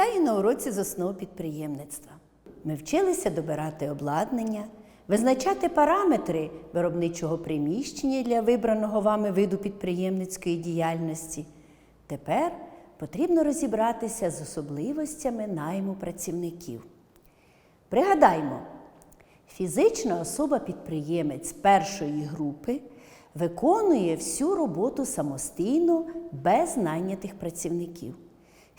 Вітаю на уроці з основ підприємництва. Ми вчилися добирати обладнання, визначати параметри виробничого приміщення для вибраного вами виду підприємницької діяльності. Тепер потрібно розібратися з особливостями найму працівників. Пригадаймо, фізична особа-підприємець першої групи виконує всю роботу самостійно без найнятих працівників.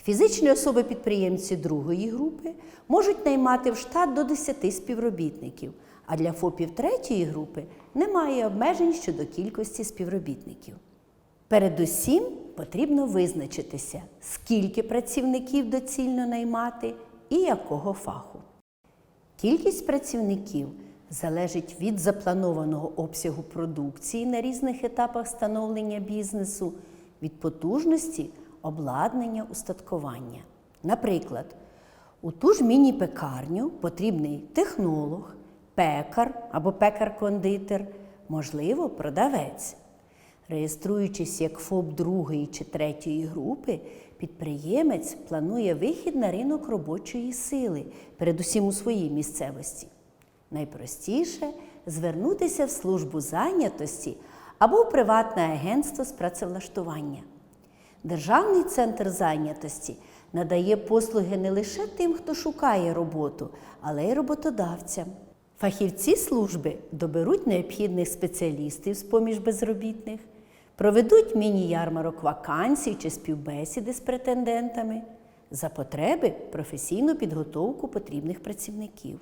Фізичні особи-підприємці другої групи можуть наймати в штат до 10 співробітників, а для ФОПів третьої групи немає обмежень щодо кількості співробітників. Передусім потрібно визначитися, скільки працівників доцільно наймати і якого фаху. Кількість працівників залежить від запланованого обсягу продукції на різних етапах становлення бізнесу, від потужності, обладнання, устаткування. Наприклад, у ту ж міні-пекарню потрібний технолог, пекар або пекар-кондитер, можливо, продавець. Реєструючись як ФОП другої чи третьої групи, підприємець планує вихід на ринок робочої сили, передусім у своїй місцевості. Найпростіше звернутися в службу зайнятості або в приватне агентство з працевлаштування. Державний центр зайнятості надає послуги не лише тим, хто шукає роботу, але й роботодавцям. Фахівці служби доберуть необхідних спеціалістів з поміж безробітних, проведуть міні-ярмарок вакансій чи співбесіди з претендентами, за потреби професійну підготовку потрібних працівників.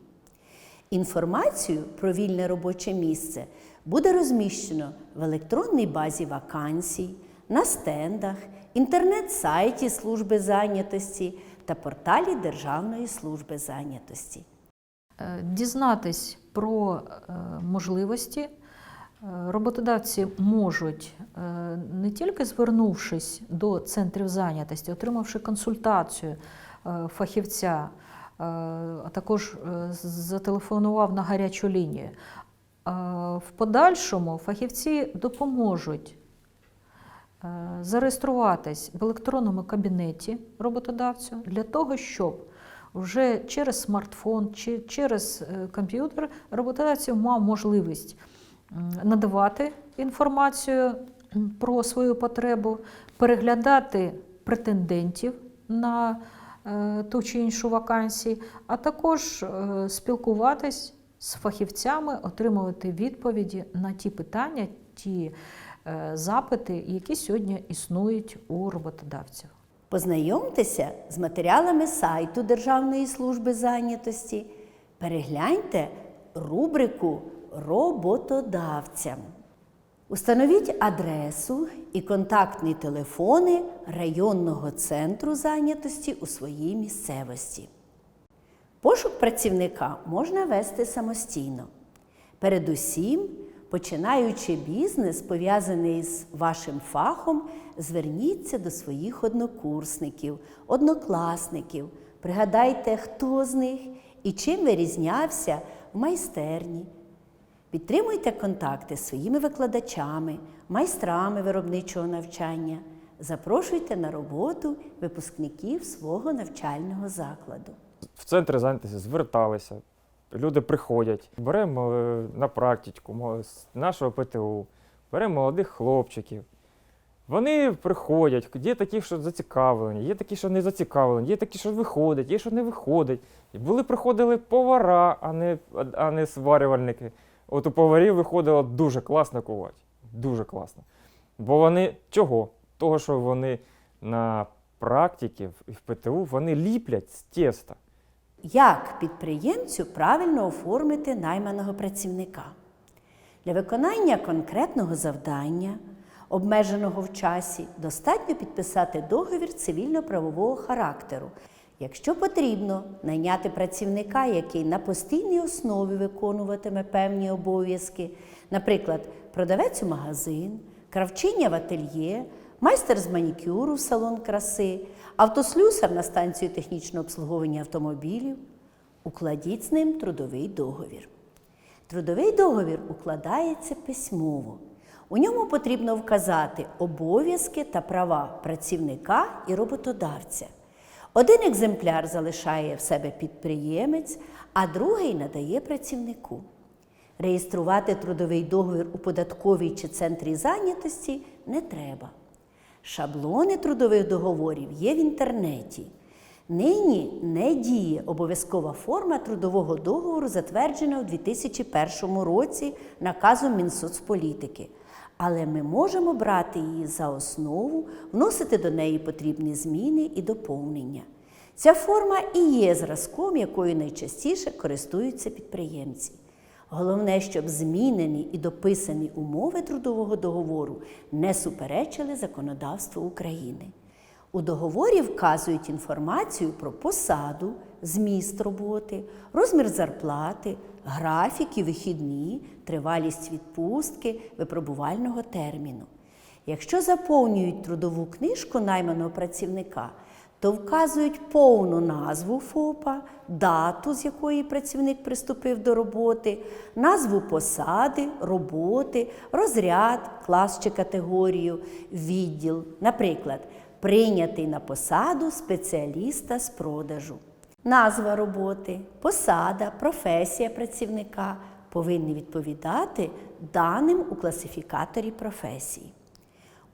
Інформацію про вільне робоче місце буде розміщено в електронній базі вакансій, на стендах, інтернет-сайті служби зайнятості та порталі Державної служби зайнятості. Е, Дізнатись про е, можливості е, роботодавці можуть не тільки звернувшись до центрів зайнятості, отримавши консультацію фахівця, а також зателефонував на гарячу лінію. В подальшому фахівці допоможуть зареєструватись в електронному кабінеті роботодавцю для того, щоб вже через смартфон чи через е, комп'ютер роботодавець мав можливість надавати інформацію про свою потребу, переглядати претендентів на е, ту чи іншу вакансію, а також е, спілкуватись з фахівцями, отримувати відповіді на ті питання, ті е, запити, які сьогодні існують у роботодавців. Познайомтеся з матеріалами сайту Державної служби зайнятості. Перегляньте рубрику роботодавцям. Установіть адресу і контактні телефони районного центру зайнятості у своїй місцевості. Пошук працівника можна вести самостійно. Передусім, починаючи бізнес, пов'язаний з вашим фахом, зверніться до своїх однокурсників, однокласників. Пригадайте, хто з них і чим вирізнявся в майстерні. Підтримуйте контакти з своїми викладачами, майстрами виробничого навчання. Запрошуйте на роботу випускників свого навчального закладу. в центри зайнятості зверталися. Люди приходять, беремо е, на практику з нашого ПТУ, беремо молодих хлопчиків. Вони приходять, є такі, що зацікавлені, є такі, що не зацікавлені, є такі, що виходять, є, що не виходять. І були приходили повара, а не, а не сварювальники. От у поварів виходило дуже класно кувати. Дуже класно. Бо вони чого? Того, що вони на практиці і в ПТУ вони ліплять з теста. Як підприємцю правильно оформити найманого працівника? Для виконання конкретного завдання, обмеженого в часі, достатньо підписати договір цивільно-правового характеру. Якщо потрібно, найняти працівника, який на постійній основі виконуватиме певні обов'язки, наприклад, продавець у магазин, кравчиня в ательє, майстер з манікюру в салон краси, автослюсар на станцію технічного обслуговування автомобілів, укладіть з ним трудовий договір. Трудовий договір укладається письмово. У ньому потрібно вказати обов'язки та права працівника і роботодавця. Один екземпляр залишає в себе підприємець, а другий надає працівнику. Реєструвати трудовий договір у податковій чи центрі зайнятості не треба. Шаблони трудових договорів є в інтернеті. Нині не діє обов'язкова форма трудового договору, затверджена у 2001 році наказом Мінсоцполітики. Але ми можемо брати її за основу, вносити до неї потрібні зміни і доповнення. Ця форма і є зразком, якою найчастіше користуються підприємці. Головне, щоб змінені і дописані умови трудового договору не суперечили законодавству України. У договорі вказують інформацію про посаду, зміст роботи, розмір зарплати, графік і вихідні, тривалість відпустки, випробувального терміну. Якщо заповнюють трудову книжку найманого працівника, то вказують повну назву ФОПа, дату, з якої працівник приступив до роботи, назву посади, роботи, розряд, клас чи категорію, відділ. Наприклад, прийнятий на посаду спеціаліста з продажу. Назва роботи, посада, професія працівника повинні відповідати даним у класифікаторі професії.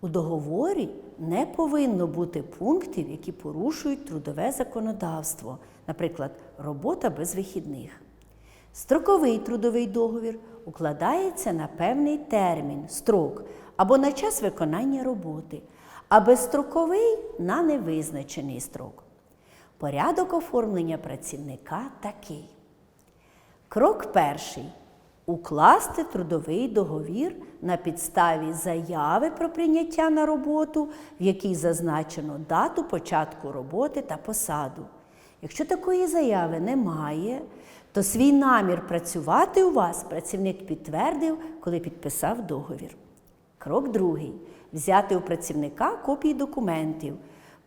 У договорі не повинно бути пунктів, які порушують трудове законодавство, наприклад, робота без вихідних. Строковий трудовий договір укладається на певний термін, строк або на час виконання роботи, а безстроковий на невизначений строк. Порядок оформлення працівника такий. Крок перший. Укласти трудовий договір на підставі заяви про прийняття на роботу, в якій зазначено дату початку роботи та посаду. Якщо такої заяви немає, то свій намір працювати у вас працівник підтвердив, коли підписав договір. Крок другий. Взяти у працівника копії документів,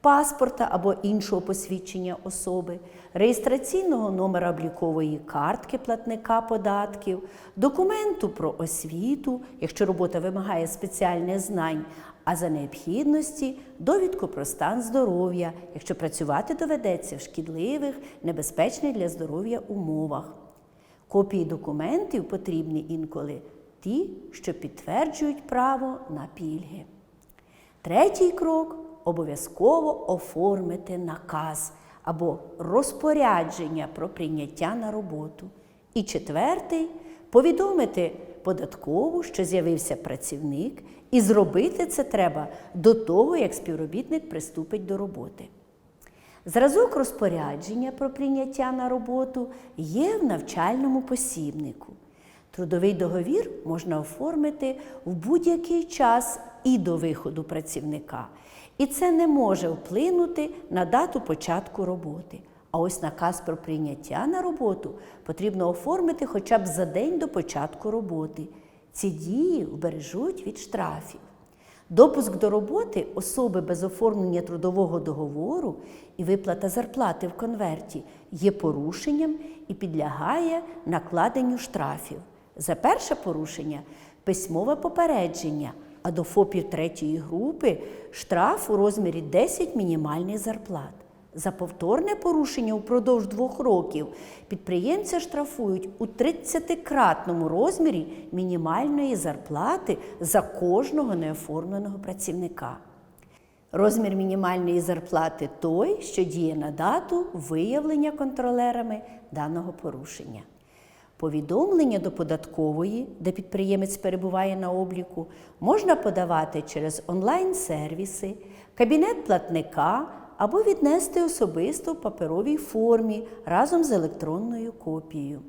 паспорта або іншого посвідчення особи, реєстраційного номера облікової картки платника податків, документу про освіту, якщо робота вимагає спеціальних знань, а за необхідності довідку про стан здоров'я, якщо працювати доведеться в шкідливих, небезпечних для здоров'я умовах. Копії документів потрібні інколи ті, що підтверджують право на пільги. Третій крок обов'язково оформити наказ або розпорядження про прийняття на роботу. І четвертий повідомити податкову, що з'явився працівник, і зробити це треба до того, як співробітник приступить до роботи. Зразок розпорядження про прийняття на роботу є в навчальному посібнику. Трудовий договір можна оформити в будь-який час і до виходу працівника. І це не може вплинути на дату початку роботи. А ось наказ про прийняття на роботу потрібно оформити хоча б за день до початку роботи. Ці дії вбережуть від штрафів. Допуск до роботи особи без оформлення трудового договору і виплата зарплати в конверті є порушенням і підлягає накладенню штрафів. За перше порушення письмове попередження, а до ФОПів третьої групи штраф у розмірі 10 мінімальних зарплат. За повторне порушення упродовж двох років підприємця штрафують у 30-кратному розмірі мінімальної зарплати за кожного неоформленого працівника. Розмір мінімальної зарплати той, що діє на дату виявлення контролерами даного порушення. Повідомлення до податкової, де підприємець перебуває на обліку, можна подавати через онлайн-сервіси, кабінет платника або віднести особисто в паперовій формі разом з електронною копією.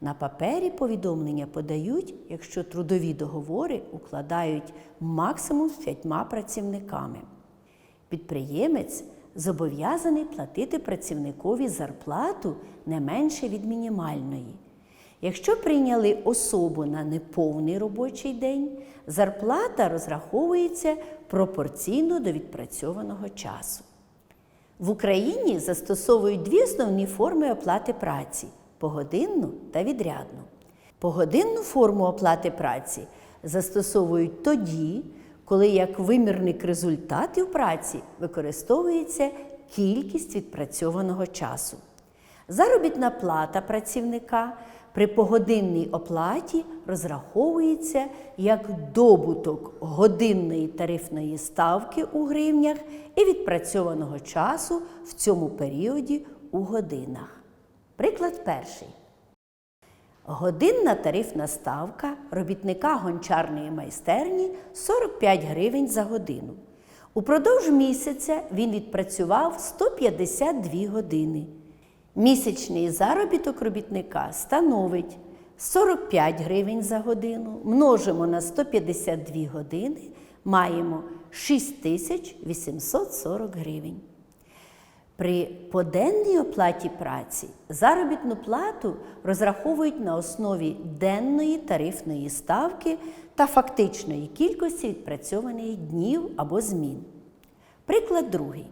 На папері повідомлення подають, якщо трудові договори укладають максимум з п'ятьма працівниками. Підприємець зобов'язаний платити працівникові зарплату не менше від мінімальної. Якщо прийняли особу на неповний робочий день, зарплата розраховується пропорційно до відпрацьованого часу. В Україні застосовують дві основні форми оплати праці погодинну та відрядну. Погодинну форму оплати праці застосовують тоді, коли як вимірник результатів праці використовується кількість відпрацьованого часу. Заробітна плата працівника при погодинній оплаті розраховується як добуток годинної тарифної ставки у гривнях і відпрацьованого часу в цьому періоді у годинах. Приклад перший. Годинна тарифна ставка робітника гончарної майстерні 45 гривень за годину. Упродовж місяця він відпрацював 152 години. Місячний заробіток робітника становить 45 гривень за годину, множимо на 152 години, маємо 6840 гривень. При поденній оплаті праці заробітну плату розраховують на основі денної тарифної ставки та фактичної кількості відпрацьованих днів або змін. Приклад другий.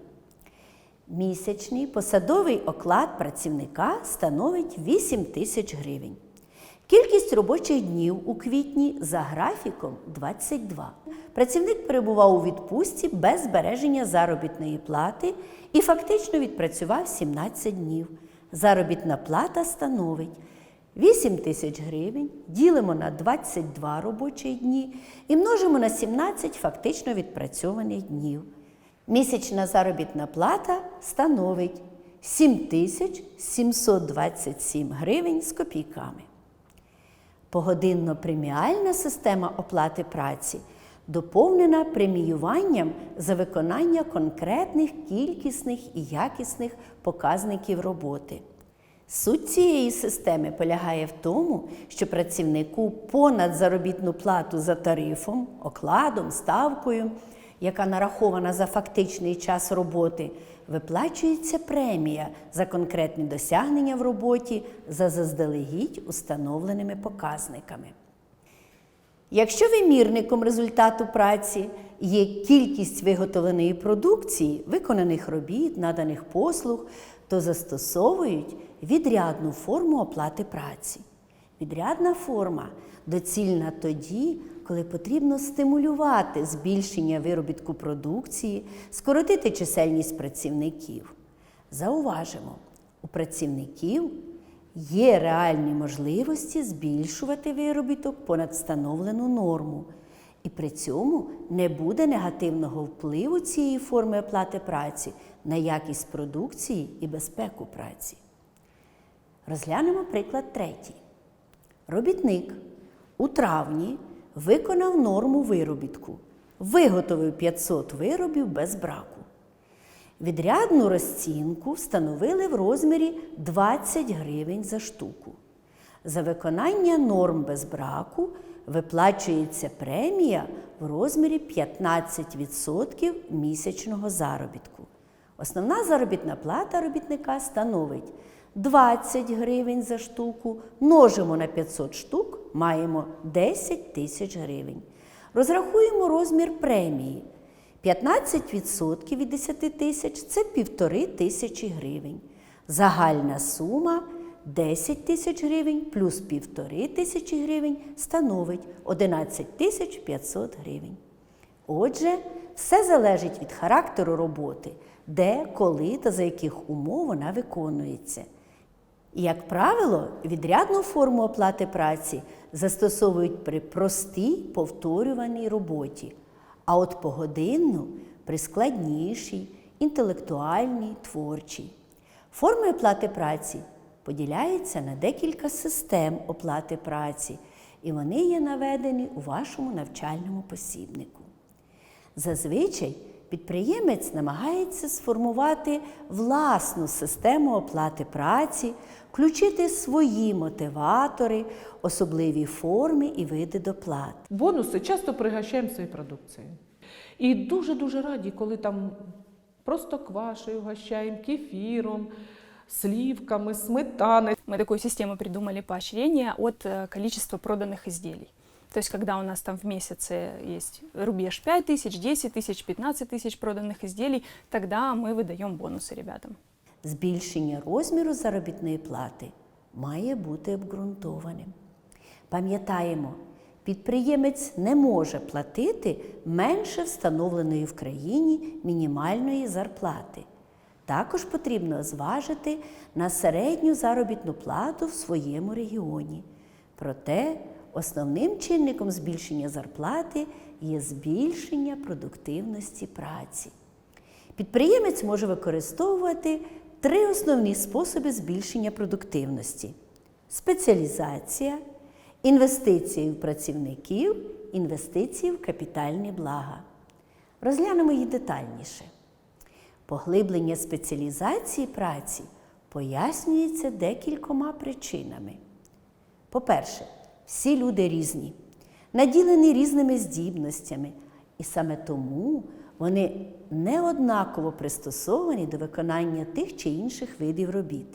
Місячний посадовий оклад працівника становить 8 тисяч гривень. Кількість робочих днів у квітні за графіком 22. Працівник перебував у відпустці без збереження заробітної плати і фактично відпрацював 17 днів. Заробітна плата становить 8 тисяч гривень, ділимо на 22 робочі дні і множимо на 17 фактично відпрацьованих днів. Місячна заробітна плата становить 7727 гривень з копійками. Погодинно преміальна система оплати праці доповнена преміюванням за виконання конкретних кількісних і якісних показників роботи. Суть цієї системи полягає в тому, що працівнику понад заробітну плату за тарифом, окладом, ставкою, яка нарахована за фактичний час роботи, виплачується премія за конкретні досягнення в роботі за заздалегідь установленими показниками. Якщо вимірником результату праці є кількість виготовленої продукції, виконаних робіт, наданих послуг, то застосовують відрядну форму оплати праці. Відрядна форма доцільна тоді, коли потрібно стимулювати збільшення виробітку продукції, скоротити чисельність працівників. Зауважимо, у працівників є реальні можливості збільшувати виробіток понад встановлену норму. І при цьому не буде негативного впливу цієї форми оплати праці на якість продукції і безпеку праці. Розглянемо приклад третій. Робітник у травні виконав норму виробітку, виготовив 500 виробів без браку. Відрядну розцінку встановили в розмірі 20 гривень за штуку. За виконання норм без браку виплачується премія в розмірі 15% місячного заробітку. Основна заробітна плата робітника становить 20 гривень за штуку, множимо на 500 штук, маємо 10 тисяч гривень. Розрахуємо розмір премії. 15% від 10 тисяч це півтори тисячі гривень. Загальна сума 10 тисяч гривень плюс півтори тисячі гривень становить 11 тисяч 500 гривень. Отже, все залежить від характеру роботи, де, коли та за яких умов вона виконується. Як правило, відрядну форму оплати праці застосовують при простій повторюваній роботі, а от погодинну при складнішій, інтелектуальній, творчій. Форми оплати праці поділяються на декілька систем оплати праці, і вони є наведені у вашому навчальному посібнику. Зазвичай підприємець намагається сформувати власну систему оплати праці, включити свої мотиватори, особливі форми і види доплат. Бонуси часто пригощаємо своєю продукцією. І дуже-дуже раді, коли там просто квашею гощаємо, кефіром, слівками, сметаною. Мы такую систему придумали поощрения от э, количества проданных изделий. То есть, когда у нас там в месяце есть рубеж 5 тысяч, 10 тысяч, 15 тысяч проданных изделий, тогда мы выдаем бонусы ребятам. Збільшення розміру заробітної плати має бути обґрунтованим. Пам'ятаємо, підприємець не може платити менше встановленої в країні мінімальної зарплати. Також потрібно зважити на середню заробітну плату в своєму регіоні. Проте основним чинником збільшення зарплати є збільшення продуктивності праці. Підприємець може використовувати три основні способи збільшення продуктивності: спеціалізація, інвестиції в працівників, інвестиції в капітальні блага. Розглянемо їх детальніше. Поглиблення спеціалізації праці пояснюється декількома причинами. По-перше, всі люди різні, наділені різними здібностями, і саме тому вони неоднаково пристосовані до виконання тих чи інших видів робіт.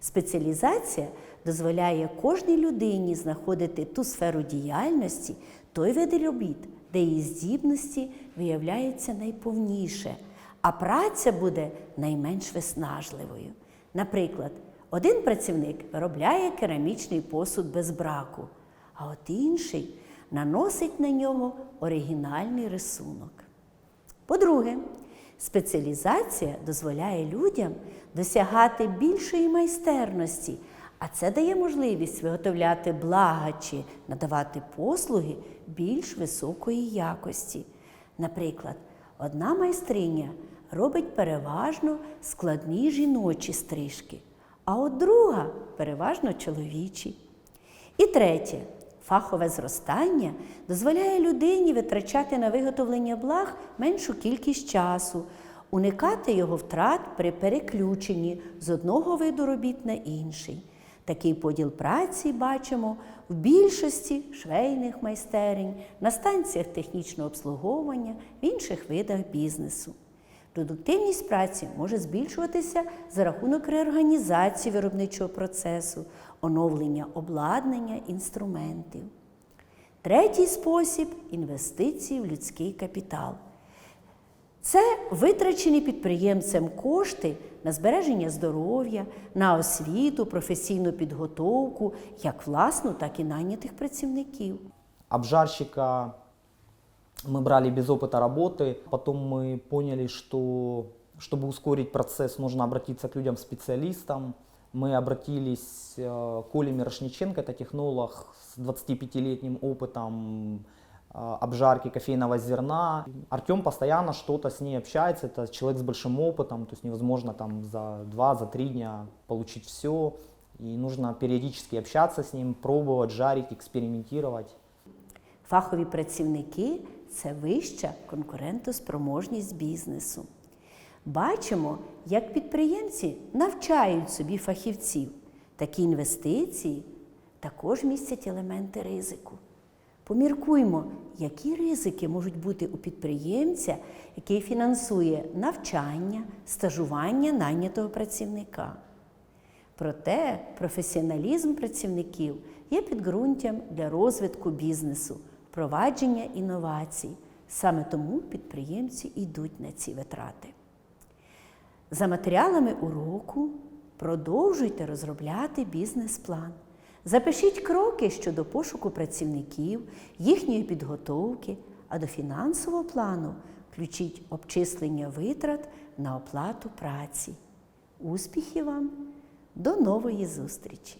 Спеціалізація дозволяє кожній людині знаходити ту сферу діяльності, той вид робіт, де її здібності виявляються найповніше, а праця буде найменш виснажливою. Наприклад, один працівник виробляє керамічний посуд без браку, а от інший наносить на нього оригінальний рисунок. По-друге, спеціалізація дозволяє людям досягати більшої майстерності, а це дає можливість виготовляти блага чи надавати послуги більш високої якості. Наприклад, одна майстриня робить переважно складні жіночі стрижки, а от друга переважно чоловічі. І третє, фахове зростання дозволяє людині витрачати на виготовлення благ меншу кількість часу, уникати його втрат при переключенні з одного виду робіт на інший. Такий поділ праці бачимо в більшості швейних майстерень, на станціях технічного обслуговування, в інших видах бізнесу. Продуктивність праці може збільшуватися за рахунок реорганізації виробничого процесу, оновлення обладнання, інструментів. Третій спосіб інвестиції в людський капітал. Це витрачені підприємцем кошти на збереження здоров'я, на освіту, професійну підготовку, як власну, так і найнятих працівників. обжарщика мы брали без опыта работы. Потом мы поняли, что чтобы ускорить процесс, нужно обратиться к людям-специалистам. Мы обратились э, к Оле Мирошниченко, это технолог с 25-летним опытом э, обжарки кофейного зерна. Артем постоянно что-то с ней общается, это человек с большим опытом, то есть невозможно там за два, за три дня получить все. И нужно периодически общаться с ним, пробовать, жарить, экспериментировать. Фахові працівники це вища конкурентоспроможність бізнесу. Бачимо, як підприємці навчають собі фахівців. Такі інвестиції також містять елементи ризику. Поміркуймо, які ризики можуть бути у підприємця, який фінансує навчання, стажування найнятого працівника. Проте професіоналізм працівників є підґрунтям для розвитку бізнесу, впровадження інновацій. Саме тому підприємці йдуть на ці витрати. За матеріалами уроку продовжуйте розробляти бізнес-план. Запишіть кроки щодо пошуку працівників, їхньої підготовки, а до фінансового плану включіть обчислення витрат на оплату праці. Успіхів вам! До нової зустрічі!